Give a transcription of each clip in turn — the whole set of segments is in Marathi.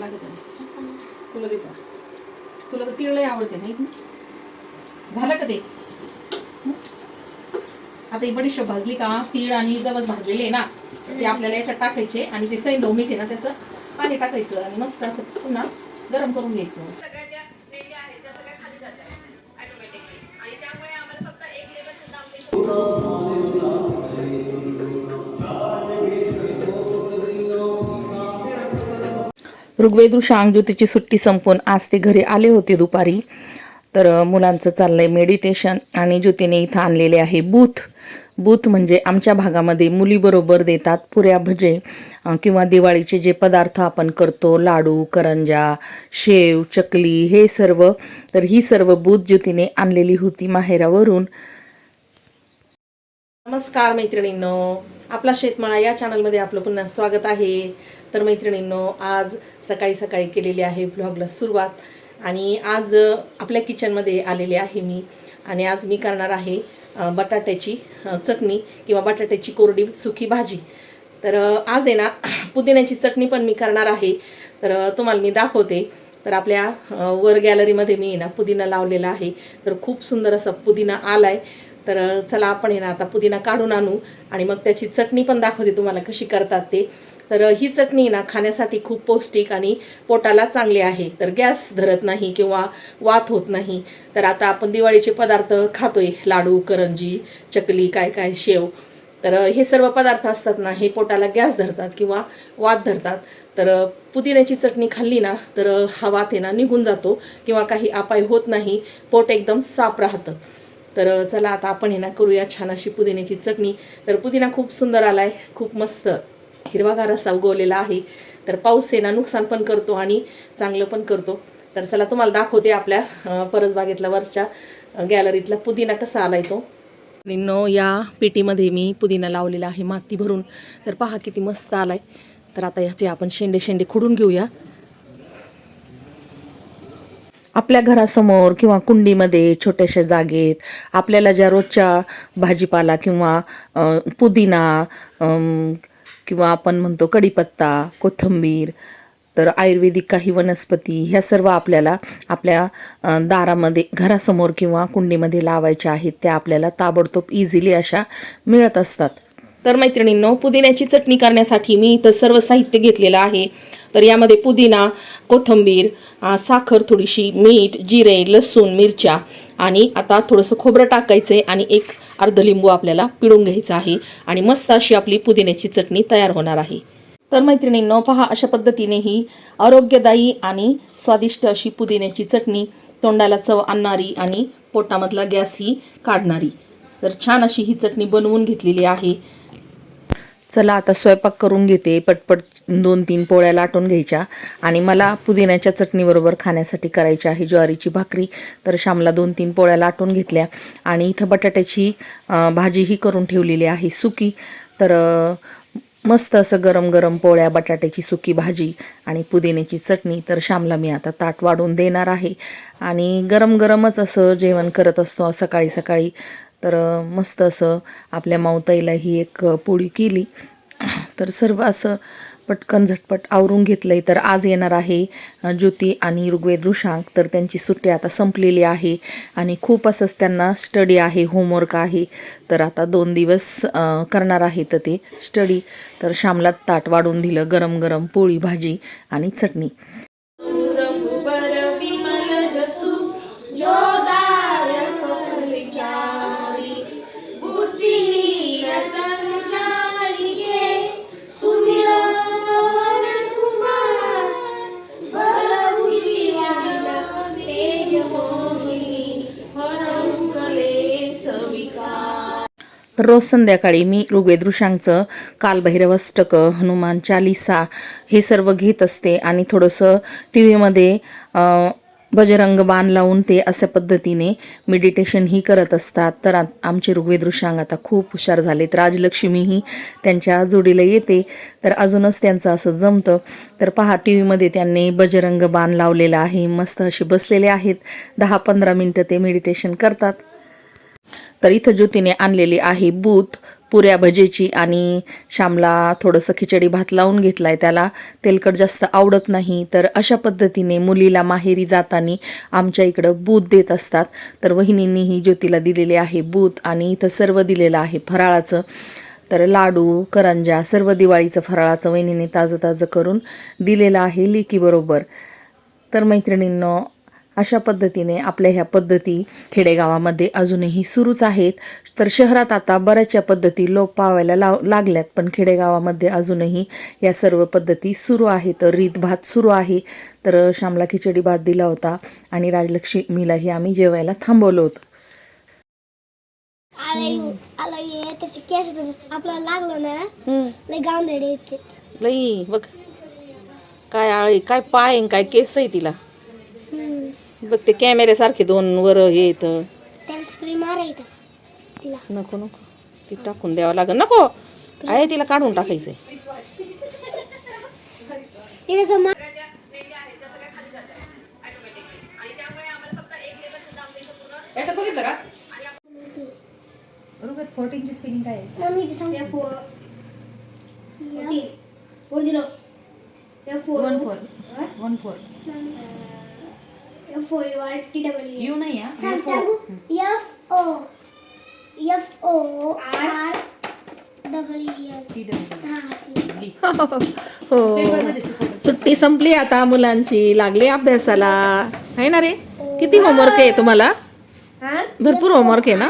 लागत आहे. तुला दे तुला तर तिळ लय आवडते नाही झालं का ते? आता ही बडीशेप भाजली का तीळ आणि जवळ भाजलेले ना ते आपल्याला याच्यात टाकायचे आणि ते सैंदव मीठ आहे ना त्याचं पाणी टाकायचं आणि मस्त असं पुन्हा गरम करून घ्यायचं. ऋग्वेद ऋषांगज्योतीची सुट्टी संपून आज ते घरी आले होते दुपारी. तर मुलांचं चाललंय मेडिटेशन आणि ज्योतीने इथं आणलेले आहे बूथ. बूथ म्हणजे आमच्या भागामध्ये मुलीबरोबर देतात पुऱ्या भजे किंवा दिवाळीचे जे पदार्थ आपण करतो लाडू करंजा शेव चकली हे सर्व. तर ही सर्व बूथ ज्योतीने आणलेली होती माहेरावरून. नमस्कार मैत्रिणींनो. आपला शेतमाळा या चॅनलमध्ये आपलं पुन्हा स्वागत आहे. तर मैत्रिणींनो आज सकाळी सकाळी केलेली आहे ब्लॉगला सुरुवात. आणि आज आपल्या किचनमध्ये आलेले आहे मी. आणि आज मी करणार आहे बटाट्याची चटणी किंवा बटाट्याची कोरडी सुकी भाजी. तर आज आहे ना पुदिन्याची चटणी पण मी करणार आहे. तर तुम्हाला मी दाखवते. तर आपल्या वर गॅलरीमध्ये मी आहे ना पुदिना लावलेला आहे. तर खूप सुंदर असा पुदिना आला आहे तर चला आपण आहे ना आता पुदिना काढून आणू. आणि मग त्याची चटणी पण दाखवते तुम्हाला कशी करतात ते. तर ही चटणी ना खाण्यासाठी खूप पौष्टिक आणि पोटाला चांगली आहे. तर गॅस धरत नाही किंवा वात होत नाही. तर आता आपण दिवाळीचे पदार्थ खातोय. लाडू करंजी चकली काय काय शेव. तर हे सर्व पदार्थ असतात ना हे पोटाला गॅस धरतात किंवा वात धरतात. तर पुदिन्याची चटणी खाल्ली ना तर हा वात आहे ना निघून जातो किंवा काही अपाय होत नाही. पोट एकदम साफ राहतं. तर चला आता आपण हे ना करूया छान अशी पुदिन्याची चटणी. तर पुदिना खूप सुंदर आला आहे खूप मस्त. हिरवागार असा उगवलेला आहे. तर पाऊस आहे ना नुकसान पण करतो आणि चांगलं पण करतो. तर चला तुम्हाला दाखवते आपल्या परसबागेतला परसबागेतल्या वरच्या गॅलरीतला पुदिना कसा आलाय तो. नो या पेटीमध्ये मी पुदिना लावलेला आहे माती भरून. तर पहा किती मस्त आलाय. तर आता याचे आपण शेंडे शेंडे खुडून घेऊया. आपल्या घरासमोर किंवा कुंडीमध्ये छोट्याशा जागेत आपल्याला ज्या रोजच्या भाजीपाला किंवा पुदिना किंवा आपण म्हणतो कढीपत्ता कोथिंबीर तर आयुर्वेदिक काही वनस्पती ह्या सर्व आपल्याला आपल्या दारामध्ये घरासमोर किंवा कुंडीमध्ये लावायच्या आहेत त्या आपल्याला ताबडतोब इझिली अशा मिळत असतात. तर मैत्रिणींनो पुदिन्याची चटणी करण्यासाठी मी इथं सर्व साहित्य घेतलेलं आहे. तर यामध्ये पुदिना कोथिंबीर साखर थोडीशी मीठ जिरे लसूण मिरच्या आणि आता थोडंसं खोबरं टाकायचं आहे आणि एक अर्ध लिंबू आपल्याला पिळून घ्यायचा आहे आणि मस्त अशी आपली पुदिन्याची चटणी तयार होणार आहे. तर मैत्रिणींनो पहा अशा पद्धतीने ही आरोग्यदायी आणि स्वादिष्ट अशी पुदिन्याची चटणी तोंडाला चव आणणारी आणि पोटामधला गॅस ही काढणारी. तर छान अशी ही चटणी बनवून घेतलेली आहे. चला आता स्वयंपाक करून घेते पटपट दोन तीन पोळ्या लाटून घ्यायच्या. आणि मला पुदिन्याच्या चटणीबरोबर खाण्यासाठी करायची आहे ज्वारीची भाकरी. तर श्यामला दोन तीन पोळ्या लाटून घेतल्या. आणि इथं बटाट्याची भाजीही करून ठेवलेली आहे सुकी. तर मस्त असं गरम गरम पोळ्या बटाट्याची सुकी भाजी आणि पुदिन्याची चटणी. तर श्यामला मी आता ताट वाढून देणार आहे. आणि गरम गरमच असं जेवण करत असतो सकाळी सकाळी तर मस्त असं आपल्या मावताईला ही एक पोळी केली. तर सर्व असं पटकन झटपट आवरून घेतलं आहे तर आज येणार आहे ज्योती आणि ऋग्वेद ऋषांक. तर त्यांची सुट्टी आता संपलेली आहे आणि खूप असंच त्यांना स्टडी आहे होमवर्क आहे. तर आता दोन दिवस करणार आहे तर ते स्टडी तर श्यामला ताट वाढून दिलं गरम गरम पोळी भाजी आणि चटणी. रोज संध्याकाळी मी ऋग्वेदृशांचं कालभैरवष्टक हनुमान चालिसा हे सर्व घेत असते आणि थोडंसं टी व्हीमध्ये बजरंग बाण लावून ते अशा पद्धतीने मेडिटेशनही करत असतात. तर आमचे ऋग्वेदृशांग आता खूप हुशार झालेत. राजलक्ष्मीही त्यांच्या जोडीला येते. तर अजूनच त्यांचं असं जमतं. तर पहा टी व्हीमध्ये त्यांनी बजरंग बाण लावलेला आहे. मस्त असे बसलेले आहेत. दहा पंधरा मिनटं ते मेडिटेशन करतात. तर इथं ज्योतीने आणलेली आहे बूत पुऱ्या भजेची आणि श्यामला थोडंसं खिचडी भात लावून घेतला आहे त्याला. तेलकट जास्त आवडत नाही तर अशा पद्धतीने मुलीला माहेरी जाताना आमच्या इकडं बूत देत असतात. तर वहिनींनीही ज्योतीला दिलेले आहे बूत आणि इथं सर्व दिलेलं आहे फराळाचं. तर लाडू करंजा सर्व दिवाळीचं फराळाचं वहिनीने ताजं ताजं करून दिलेलं आहे लिकीबरोबर. तर मैत्रिणींनो अशा पद्धतीने आपल्या ह्या पद्धती खेडेगावामध्ये अजूनही सुरूच आहेत. तर शहरात आता बऱ्याचशा पद्धती लोप पावायला लाव लागल्यात पण खेडेगावामध्ये अजूनही या सर्व पद्धती सुरू आहेत. रीत भात सुरू आहे. तर श्यामला खिचडी भात दिला होता आणि राजलक्ष्मीलाही आम्ही जेवायला थांबवलं होतं. आपल्याला लागलं ना लय गांधडे येते. लई बघ. काय आळे काय पाय काय केस आहे तिला. बघ ते कॅमेऱ्यासारखे दोन वर हे येतं. त्याला स्प्रे मारायचा. तिला. नको नको. ती टाकून द्यावं लागेल. नको! आहे तिला काढून टाकायचंय. तिला जर मा- मम्मी ती four four zero four one four one four four U R T double U नाही F O F O R double हो सुट्टी संपली आता मुलांची. लागली अभ्यासाला. आहे ना रे? किती होमवर्क आहे तुम्हाला? भरपूर होमवर्क आहे ना?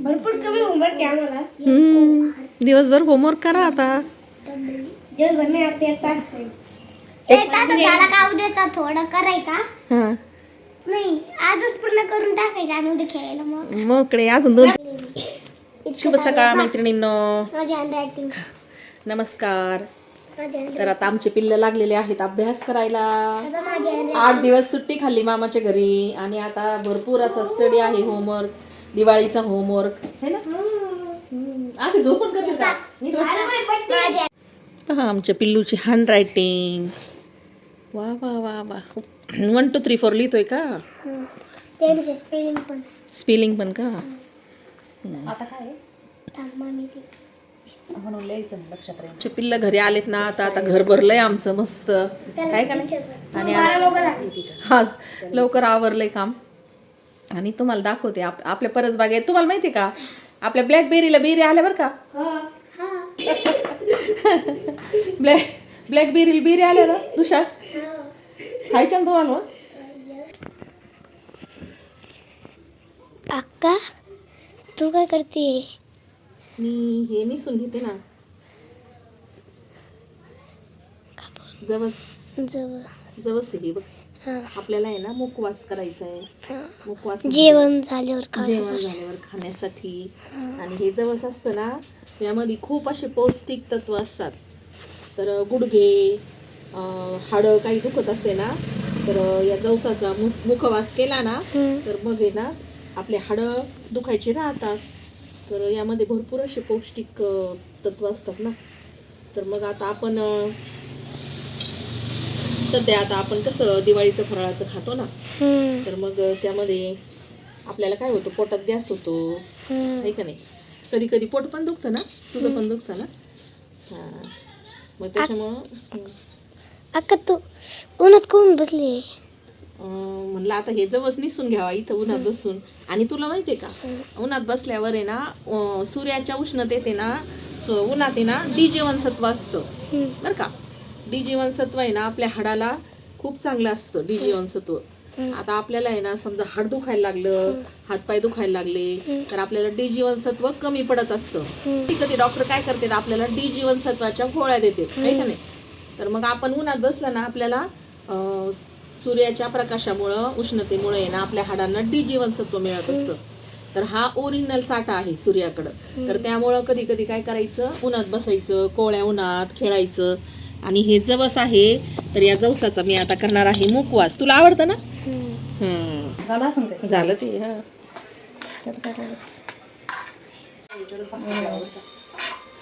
भरपूर कमी होमवर्क आहे हम्म, दिवसभर होमवर्क करा आता. दिवसभर नाही एक तास एक तास झाला का उद्याचा? थोडं करायचा. हा. नाही आजच पूर्ण करून टाकायचं आणि उद्या खेळायला मग मोकळे अजून दोन शुभ सकाळ? मैत्रिणींनो माझी हँडरायटिंग नमस्कार माझी handwriting. तर आता आमचे पिल्ल लागलेले आहेत अभ्यास करायला आता माझी handwriting. आठ दिवस सुट्टी खाल्ली मामाच्या घरी आणि आता भरपूर असा स्टडी आहे होमवर्क दिवाळीचा होमवर्क है ना. अशी झोपून करते का नीट बस. माझी पहा आमच्या पिल्लूची हँड रायटिंग वा वा वा वा. वन टू थ्री फोर लिहितोय का? स्पेलिंग पण. स्पेलिंग पण का? थांब मामी ते आमचे पिल्ल घरी आलेत ना आता आता घर भरलंय आमचं मस्त. काय का नाही? आणि आज लवकर आवरलंय काम. आणि तुम्हाला दाखवते आप आपल्या परसबागेत तुम्हाला माहिती आहे का? आपल्या ब्लॅकबेरीला बेरी आल्या बरं का? ब्लॅक ब्लॅकबेरीला बेरी आल्या ना ऋषा अक्का तू काय करते? मी हे निसून घेते ना. जवस. जवळ जवस हे बघ. आपल्याला आहे ना मुखवास करायचा आहे. मुखवास जेवण झाल्यावर खायचं जेवण झाल्यावर खाण्यासाठी. आणि हे जवस असतं ना यामध्ये खूप असे पौष्टिक तत्व असतात. तर गुडघे हाडं काही दुखत असते ना तर या जवसाचा मुख मुखवास केला ना तर मग आहे ना आपले हाडं दुखायचे राहतात तर यामध्ये भरपूर असे पौष्टिक तत्व असतात ना. तर मग आता आपण सध्या आता आपण कसं दिवाळीचं फराळाचं खातो ना. तर मग त्यामध्ये आपल्याला काय होतं पोटात गॅस होतो. आहे का नाही? कधी कधी पोट पण दुखतं ना तुझं पण दुखतं ना? हां. मग त्याच्यामुळं अक्का तू उन्हात कोण बसली म्हणलं आता हे जवस निसून घ्यावा इथं उन्हात बसून. आणि तुला माहिती आहे का उन्हात बसल्यावर आहे ना अं, सूर्याच्या उष्णतेत आहे ना स- उन्हात आहे ना डी जीवनसत्व असतं. बरं का? डी जीवनसत्व आहे ना आपल्या हाडाला खूप चांगलं असतं डी जीवनसत्व आता आपल्याला आहे ना समजा हाड दुखायला लागलं हातपाय दुखायला लागले तर आपल्याला डी जीवनसत्व कमी पडत असतं. कधी कधी डॉक्टर काय करतात आपल्याला डी जीवनसत्वाच्या गोळ्या देतात. आहे का नाही? तर मग आपण उन्हात बसलं ना आपल्याला सूर्याच्या प्रकाशामुळं उष्णतेमुळे आहे ना आपल्या हाडांना डी जीवनसत्व मिळत असतं. तर हा ओरिजिनल साठा आहे सूर्याकडं. तर त्यामुळं कधी कधी काय करायचं उन्हात बसायचं कोवळ्या उन्हात खेळायचं. आणि हे जवस आहे तर या जवसाचा मी आता करणार आहे मुखवास. तुला आवडतं ना. झालं ते. हा.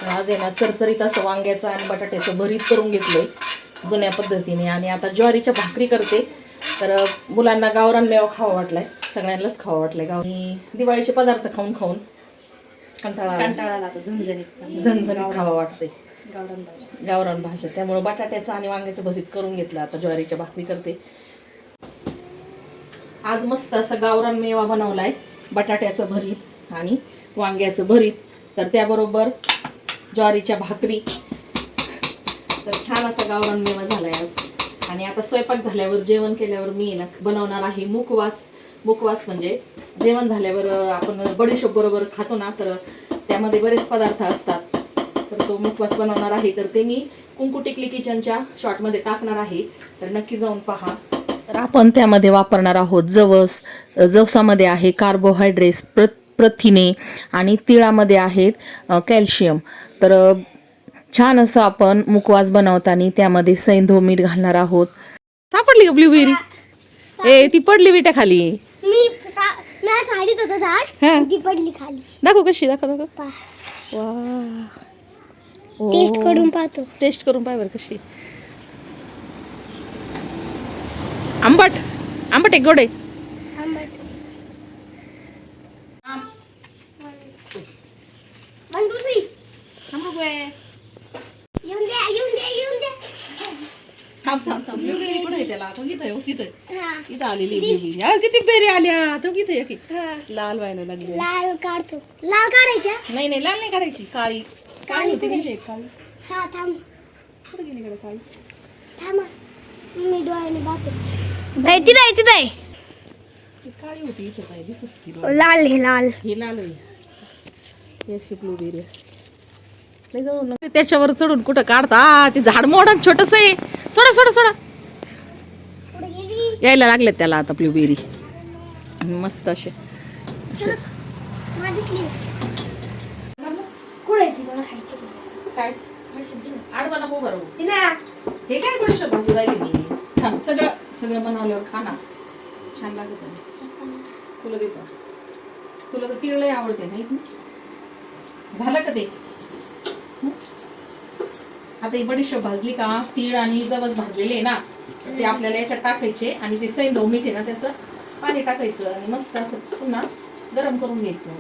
आज आहे ना चरचरीत असं वांग्याचं आणि बटाट्याचं भरीत करून घेतलंय जुन्या पद्धतीने. आणि आता ज्वारीच्या भाकरी करते. तर मुलांना गावरान मेवा खावा वाटलाय. सगळ्यांनाच खावा वाटलाय गाव दिवाळीचे पदार्थ खाऊन खाऊन कंटाळा झणझणीत. झणझणीत खावा वाटते. गावरान भाज्या. त्यामुळे बटाट्याचं आणि वांग्याचं भरीत करून घेतलं आता ज्वारीच्या भाकरी करते. आज मस्त असा गावरान मेवा बनवलाय. बटाट्याचं भरीत आणि वांग्याचं भरीत. तर त्याबरोबर ज्वारीच्या भाकरी. तर छान असा गावरान मेवा झालाय आज. आणि आता स्वयंपाक झाल्यावर जेवण केल्यावर मी ना बनवणार आहे मुखवास. मुखवास म्हणजे जेवण झाल्यावर आपण बडीशोप बरोबर खातो ना तर त्यामध्ये बरेच पदार्थ असतात. तर तो मुखवास बनवणार आहे. तर ते मी कुंकू टिकली किचनच्या शॉर्टमध्ये टाकणार आहे. तर नक्की जाऊन पहा. तर आपण त्यामध्ये वापरणार आहोत जवस. जवसामध्ये आहे कार्बोहायड्रेट्स प्र प्रथिने आणि तिळामध्ये आहेत कॅल्शियम. तर छान असं आपण मुखवास बनवताना त्यामध्ये सैंधव मीठ घालणार आहोत. सापडली का ब्लूबेरी? ए ती पडली विट्या खाली. मी साडीत होतं. झाड ती पडली खाली. दाखव कशी दाखव दाखव. वा. टेस्ट करून पाहतो. टेस्ट करून पाय बरं कशी. आंबट आंबट एक गोडे थांब थांब थांब कुठे आहे त्याला तो हो. इथं आलेली किती बेरी आल्या? तो हा. लाल व्हायला लागली लाल काढतो. लाल काढायच्या? नाही नाही लाल नाही काढायची. काळी. काळी होती गेली काळी. हा थांब. कुठे गेली इकडे काळी? थांबा मी डोळ्याने पाहतो नाही तिथं आहे तिथं आहे. ती काळी होती इथं काय दिसत होती. डोळ्यात. लाल हे लाल. हे लाल होई ही अशी ब्लूबेरी असते. लय जवळून नको. त्याच्यावर चढून कुठं काढता? आ, ते झाड मोठं छोटस आहे. सोडा सोडा सोडा. यायला लागले त्याला आता ब्लूबेरी मस्त असे. हे काय थोडंसं भाजू राहिली मी थांब सगळं सगळं बनवल्यावर खा ना. छान लागत. तुला तुला तर तिळ लय आवडते नाही? झालं का ते? आता ही बडीशोप भाजली का? तीळ आणि जवस भाजलेले आहे ना. ते आपल्याला याच्यात टाकायचे आणि ते सैंदव मीठ आहे ना त्याचं पाणी टाकायचं आणि मस्त असं पुन्हा गरम करून घ्यायचं.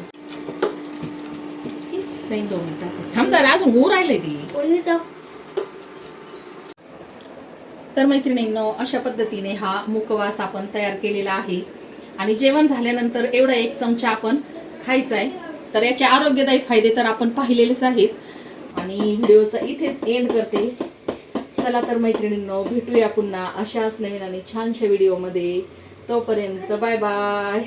सैंदव मीठ टाकायचं अजून होऊ राहिले ती. तर मैत्रिणींनो अशा पद्धतीने हा मुकवास आपण तयार केलेला आहे. आणि जेवण झाल्यानंतर एवढा एक चमचा आपण खायचा आहे तर याचे आरोग्यदायी फायदे तर आपण पाहिलेलेच आहेत. आणि व्हिडिओचा इथेच एंड करते. चला तर मैत्रिणींनो भेटूया पुन्हा अशाच नवीन आणि छानशा व्हिडिओमध्ये तोपर्यंत बाय बाय